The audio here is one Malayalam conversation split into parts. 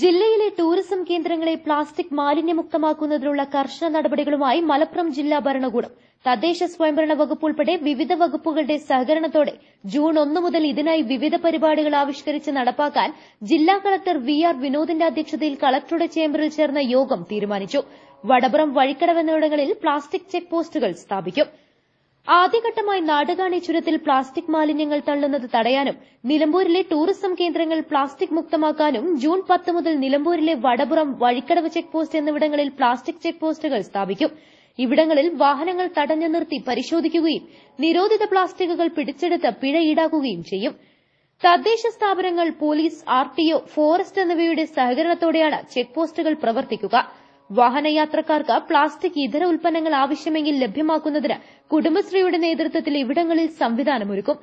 ജില്ലയിലെ ടൂറിസം കേന്ദ്രങ്ങളെ പ്ലാസ്റ്റിക് മാലിന്യമുക്തമാക്കുന്നതിനുള്ള കർശന നടപടികളുമായി മലപ്പുറം ജില്ലാ ഭരണകൂടം. തദ്ദേശ സ്വയംഭരണ വകുപ്പ് ഉൾപ്പെടെ വിവിധ വകുപ്പുകളുടെ സഹകരണത്തോടെ ജൂൺ ഒന്ന് മുതൽ ഇതിനായി വിവിധ പരിപാടികൾ ആവിഷ്കരിച്ച് നടപ്പാക്കാൻ ജില്ലാ കളക്ടർ വി ആർ വിനോദിന്റെ അധ്യക്ഷതയിൽ കളക്ടറുടെ ചേംബറിൽ ചേർന്ന യോഗം തീരുമാനിച്ചു. വടപുറം വഴിക്കടവ് എന്നിവിടങ്ങളിൽ പ്ലാസ്റ്റിക് ചെക്ക് പോസ്റ്റുകൾ സ്ഥാപിക്കും. ആദ്യഘട്ടമായി നാടുകാണി ചുരത്തിൽ പ്ലാസ്റ്റിക് മാലിന്യങ്ങൾ തള്ളുന്നത് തടയാനും നിലമ്പൂരിലെ ടൂറിസം കേന്ദ്രങ്ങൾ പ്ലാസ്റ്റിക് മുക്തമാക്കാനും ജൂൺ പത്ത് മുതൽ നിലമ്പൂരിലെ വടപുറം വഴിക്കടവ് ചെക്ക് പോസ്റ്റ് എന്നിവിടങ്ങളിൽ പ്ലാസ്റ്റിക് ചെക്ക് പോസ്റ്റുകൾ സ്ഥാപിക്കും. ഇവിടങ്ങളിൽ വാഹനങ്ങൾ തടഞ്ഞു നിർത്തി പരിശോധിക്കുകയും നിരോധിത പ്ലാസ്റ്റിക്കുകൾ പിടിച്ചെടുത്ത് പിഴ ഈടാക്കുകയും ചെയ്യും. തദ്ദേശ സ്ഥാപനങ്ങൾ പോലീസ് ആർടിഒ ഫോറസ്റ്റ് എന്നിവയുടെ സഹകരണത്തോടെയാണ് ചെക്ക് പോസ്റ്റുകൾ പ്രവർത്തിക്കുക. വാഹനയാത്രക്കാർക്ക് പ്ലാസ്റ്റിക് ഇതര ഉൽപ്പന്നങ്ങൾ ആവശ്യമെങ്കിൽ ലഭ്യമാക്കുന്നതിന് കുടുംബശ്രീയുടെ നേതൃത്വത്തിൽ ഇവിടങ്ങളിൽ സംവിധാനമൊരുക്കും.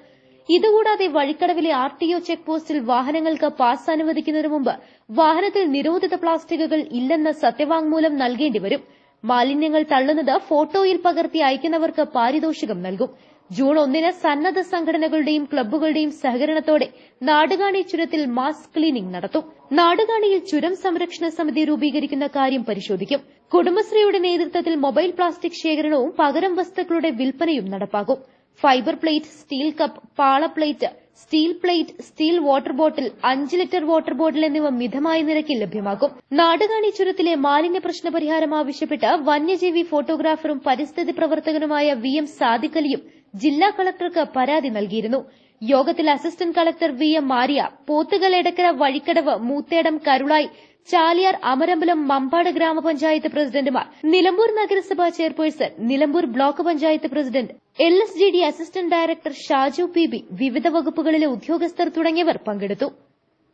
ഇതുകൂടാതെ വഴിക്കടവിലെ ആർ ടി ഒ ചെക്ക് പോസ്റ്റിൽ വാഹനങ്ങൾക്ക് പാസ് അനുവദിക്കുന്നതിന് മുമ്പ് വാഹനത്തിൽ നിരോധിത പ്ലാസ്റ്റിക്കുകൾ ഇല്ലെന്ന സത്യവാങ്മൂലം നൽകേണ്ടിവരും. മാലിന്യങ്ങൾ തള്ളുന്നത് ഫോട്ടോയിൽ പകർത്തി അയക്കുന്നവർക്ക് പാരിതോഷികം നൽകും. ജൂൺ ഒന്നിന് സന്നദ്ധ സംഘടനകളുടെയും ക്ലബ്ബുകളുടെയും സഹകരണത്തോടെ നാടുകാണി ചുരത്തിൽ മാസ് ക്ലീനിംഗ് നടത്തും. നാടുകാണിയിൽ ചുരം സംരക്ഷണ സമിതി രൂപീകരിക്കുന്ന കാര്യം പരിശോധിക്കും. കുടുംബശ്രീയുടെ നേതൃത്വത്തിൽ മൊബൈൽ പ്ലാസ്റ്റിക് ശേഖരണവും പകരം വസ്തുക്കളുടെ വിൽപ്പനയും നടപ്പാക്കും. ഫൈബർ പ്ലേറ്റ് സ്റ്റീൽ കപ്പ് പാള plate steel plate steel water bottle അഞ്ച് ലിറ്റർ വാട്ടർ ബോട്ടിൽ എന്നിവ മിതമായ നിരക്കിൽ ലഭ്യമാക്കും. നാടുകാണി ചുരത്തിലെ മാലിന്യ പ്രശ്ന പരിഹാരം ആവശ്യപ്പെട്ട് വന്യജീവി ഫോട്ടോഗ്രാഫറും പരിസ്ഥിതി പ്രവർത്തകനുമായ വി എം സാദിഖലിയും ജില്ലാ കളക്ടർക്ക് പരാതി നൽകിയിരുന്നു. യോഗത്തിൽ assistant collector V M Maria Pothukal Edakkara Vazhikkadavu Moothedam Karulai Chaliyar Amarambalam Mambad ഗ്രാമപഞ്ചായത്ത് പ്രസിഡന്റുമാർ നിലമ്പൂർ നഗരസഭാ chairperson Nilambur block panchayat president L S G D assistant director Shaju P B വിവിധ വകുപ്പുകളിലെ ഉദ്യോഗസ്ഥർ തുടങ്ങിയവർ പങ്കെടുത്തു.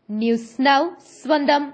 ന്യൂസ് നൌ സ്വന്തം